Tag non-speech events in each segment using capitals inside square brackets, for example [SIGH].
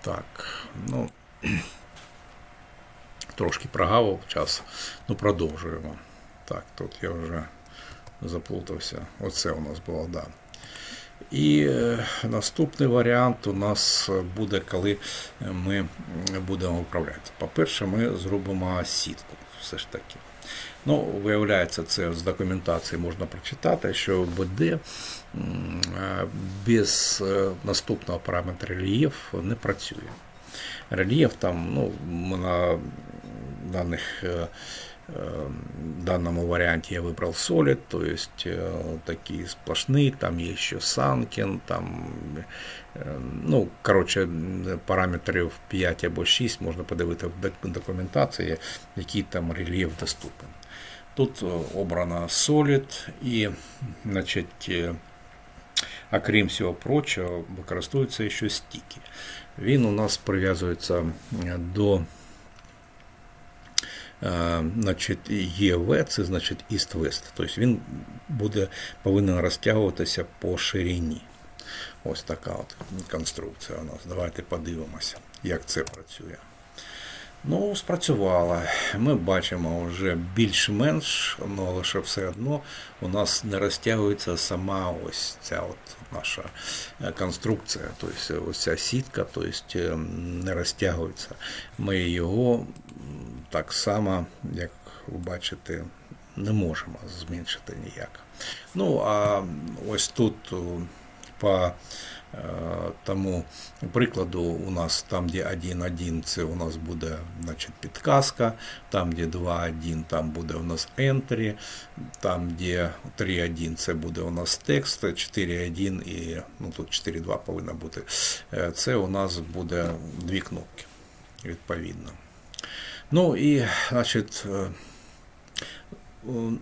Так, ну [CLEARS THROAT] трошки прогавив час, ну продовжуємо. Так, тут я вже заплутався. Оце у нас було, да. І е, наступний варіант у нас буде, коли ми будемо управляти. По-перше, ми зробимо сітку, все ж таки. Ну, виявляється, це з документації можна прочитати, що БД е, без е, наступного параметра рельєф не працює Рельєф там, ну, ми на даних е, в данном варианте я выбрал Solid, то есть э, такие сплошные, там есть еще Sunken, там, э, ну, коротше, параметрів 5 або 6 можна подивити в док- документації, який там рельєф доступен. Тут е, обрано Solid і, значить, е, окрім всього прочого, використовується ще стіки. Він у нас прив'язується е, до Е, значить, ЄВ, це значить East-West. Тобто він буде, повинен розтягуватися по ширині. Ось така от конструкція у нас. Давайте подивимося, як це працює. Ну, спрацювало. Ми бачимо вже більш-менш, ну, але ще все одно у нас не розтягується сама ось ця от наша е, конструкція, тобто ось ця сітка, тобто е, не розтягується. Ми його так само, як ви бачите, не можемо зменшити ніяк. Ну, а ось тут по е, тому прикладу у нас там, де 1.1, це у нас буде значить, підказка, там, де 2.1, там буде у нас entry, там, де 3.1, це буде у нас текст, 4.1 і ну, тут 4.2 повинно бути. Е, Це у нас буде дві кнопки, відповідно. Ну і, значить, е,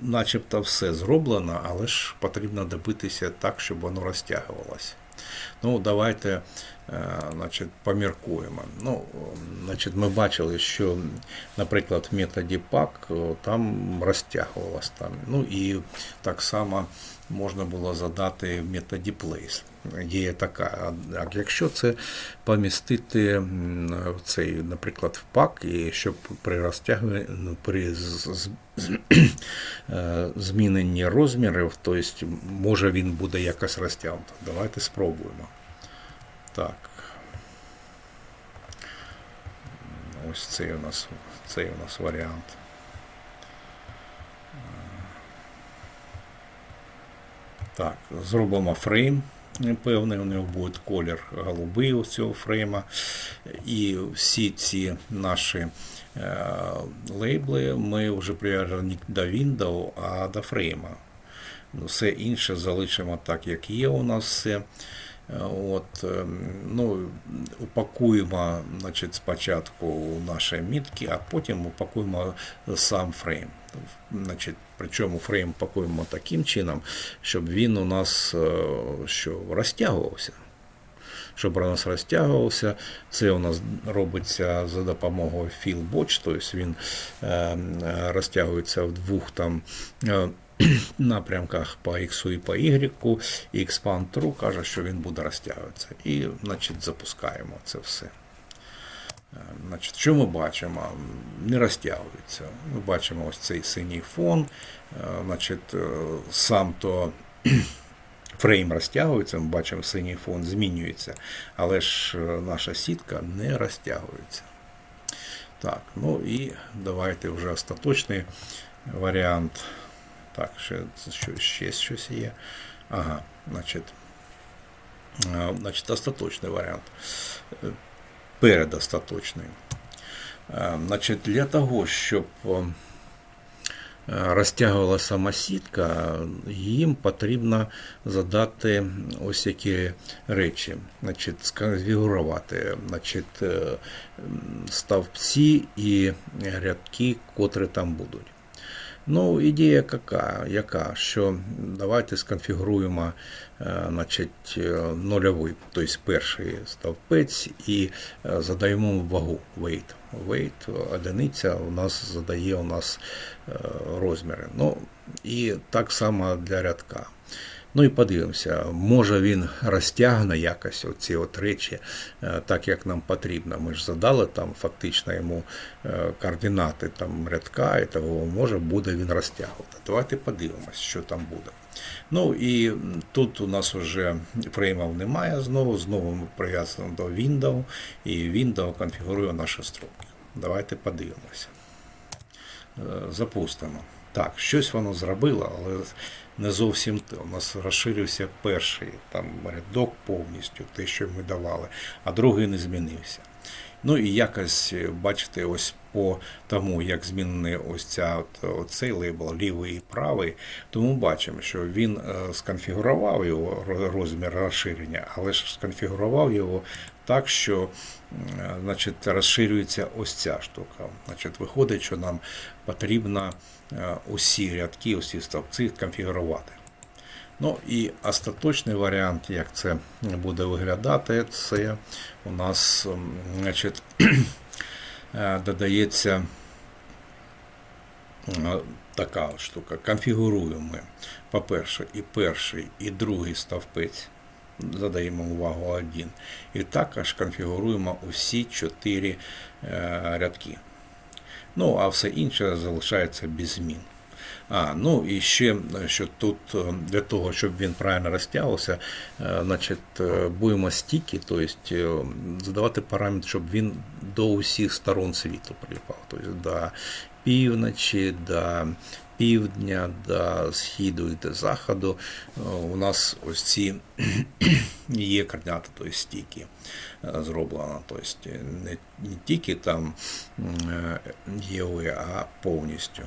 начебто все зроблено, але ж потрібно добитися так, щоб воно розтягувалося. Ну, давайте е, значить, поміркуємо. Ну, значить, Ми бачили, що, наприклад, в методі ПАК там розтягувалось. Там. Ну і так само можна було задати в методі place. Є така. А якщо це помістити цей, наприклад, в пак, і щоб при розтягуванні, ну, при [CLEARS THROAT] е, зміненні розмірів, тобто може він буде якось розтягнути. Давайте спробуємо. Так. Ось цей у нас, цей у нас варіант. Так, зробимо фрейм певний, у нього буде колір голубий у цього фрейма. І всі ці наші е, лейбли ми вже прив'яжемо не до Windows, а до фрейма. Ну, Все інше залишимо так, як є у нас все. От, е, ну, упакуємо значить, спочатку наші мітки, а потім упакуємо сам фрейм. Значить, причому фрейм пакуємо таким чином, щоб він у нас е, що, розтягувався. Щоб у нас розтягувався, це у нас робиться за допомогою FillBotch, тобто він е, е, розтягується в двох там е, напрямках по X і по Y, і Expand True каже, що він буде розтягуватися. І значить, запускаємо це все. Е, Значить, що ми бачимо? Не розтягується. Ми бачимо ось цей синій фон. Е, Значить, е, сам то [CLEARS THROAT] фрейм розтягується, ми бачимо, синій фон змінюється, але ж наша сітка не розтягується. Так, ну і давайте вже остаточний варіант. Так, ще, що, ще щось є. Ага, значить, е, значить, остаточний варіант. Е, Передостаточний. Е, Значить, для того, щоб розтягувала сама сітка, їм потрібно задати ось які речі, значить, сконфігурувати значить, ставці і рядки, котрі там будуть. Ну, ідея яка, яка що давайте сконфігуруємо е, значить, е, нульовий, тобто перший стовпець, і е, задаємо вагу weight. Weight, одиниця у нас задає у нас розміри. Ну, і так само для рядка. Ну і подивимося, може він розтягне якось оці от речі, е, так як нам потрібно. Ми ж задали там фактично йому е, координати там рядка, і того може буде він розтягувати. Давайте подивимось, що там буде. Ну і тут у нас вже фреймів немає знову. Знову ми прив'язані до Windows, і Windows конфігурує наші строки. Давайте подивимося. Е, Запустимо. Так, щось воно зробило, але не зовсім те. У нас розширився перший там рядок повністю, те, що ми давали, а другий не змінився. Ну і якось, е, бачите, ось по тому, як змінений ось ця от, оцей лейбл, лівий і правий, тому бачимо, що він е, сконфігурував його розмір розширення, але ж сконфігурував його так, що значить, розширюється ось ця штука. Значить, виходить, що нам потрібно е, усі рядки, усі стовпці конфігурувати. Ну і остаточний варіант, як це буде виглядати, це у нас значить, [CLEARS THROAT] е, додається е, така штука. Конфігуруємо, по-перше, і перший, і другий стовпець. Задаємо увагу один. І також конфігуруємо усі чотири е, рядки. Ну, а все інше залишається без змін. А, ну і ще, що тут е, для того, щоб він правильно розтягувався, е, значить, будемо стіки, тобто задавати параметр, щоб він до усіх сторон світу приліпав. Тобто до півночі, до півдня, до східу і до заходу. Е, У нас ось ці [CLEARS THROAT] є координати, тобто стіки е, зроблено. Тобто не, тільки там ЄО, а повністю.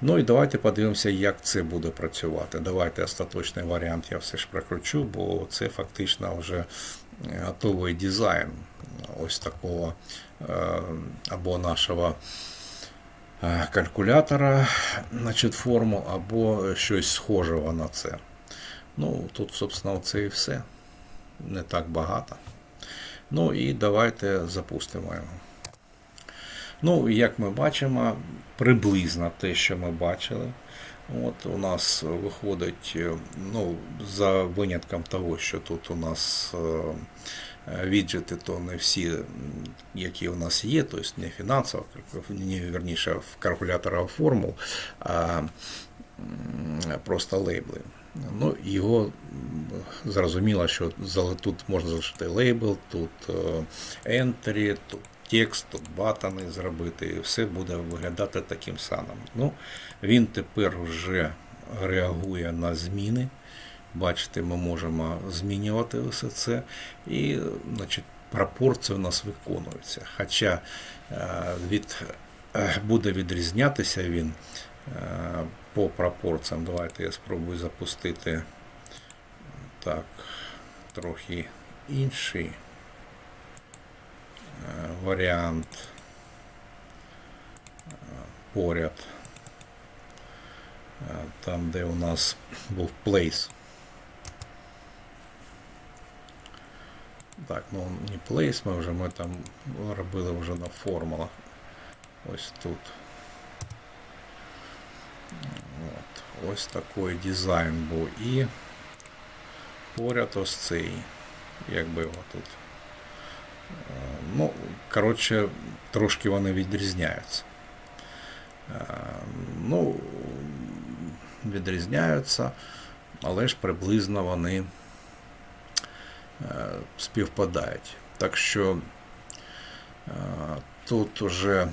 Ну і давайте подивимося, як це буде працювати. Давайте остаточний варіант я все ж прокручу, бо це фактично вже готовий дизайн ось такого або нашого калькулятора, значить, формул або щось схожого на це. Ну, тут, собственно, це і все. Не так багато. Ну і давайте запустимо його. Ну, як ми бачимо, приблизно те, що ми бачили. От у нас виходить, е, ну, за винятком того, що тут у нас е, віджити, то не всі, які у нас є, тобто не фінансово, не верніше в калькуляторах формул, а просто лейбли. Ну, його зрозуміло, що тут можна залишити лейбл, тут е, entry, тут текст, тут батани зробити, і все буде виглядати таким самим. Ну, він тепер вже реагує на зміни. Бачите, ми можемо змінювати все це. І значить, пропорції у нас виконуються. Хоча е, від, е, буде відрізнятися він е, по пропорціям. Давайте я спробую запустити так, трохи інший варіант е, поряд. Е, Там, де у нас був place. Так, ну не place, ми вже ми там робили вже на формулах. Ось тут. От. Ось такий дизайн був. І поряд ось цей. Якби його тут. Ну, коротше, трошки вони відрізняються. Е, Ну, відрізняються, але ж приблизно вони е, співпадають. Так що е, тут уже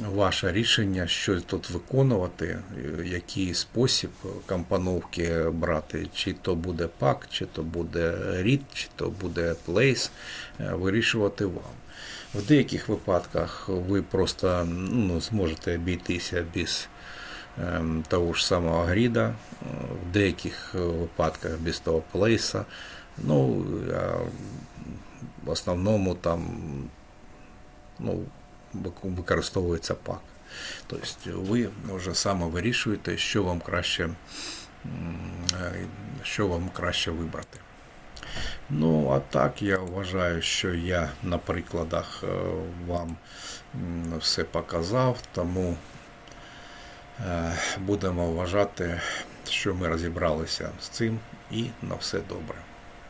ваше рішення, що тут виконувати, е, який спосіб компоновки брати, чи то буде пак, чи то буде read, чи то буде place, е, вирішувати вам. В деяких випадках ви просто ну, зможете обійтися без ем, того ж самого гріда, в деяких випадках без того плейса. Ну, а в основному там ну, використовується пак. Тобто ви вже саме вирішуєте, що вам краще, що вам краще вибрати. Ну, а так я вважаю, що я на прикладах е, вам все показав, тому е, будемо вважати, що ми розібралися з цим і на все добре.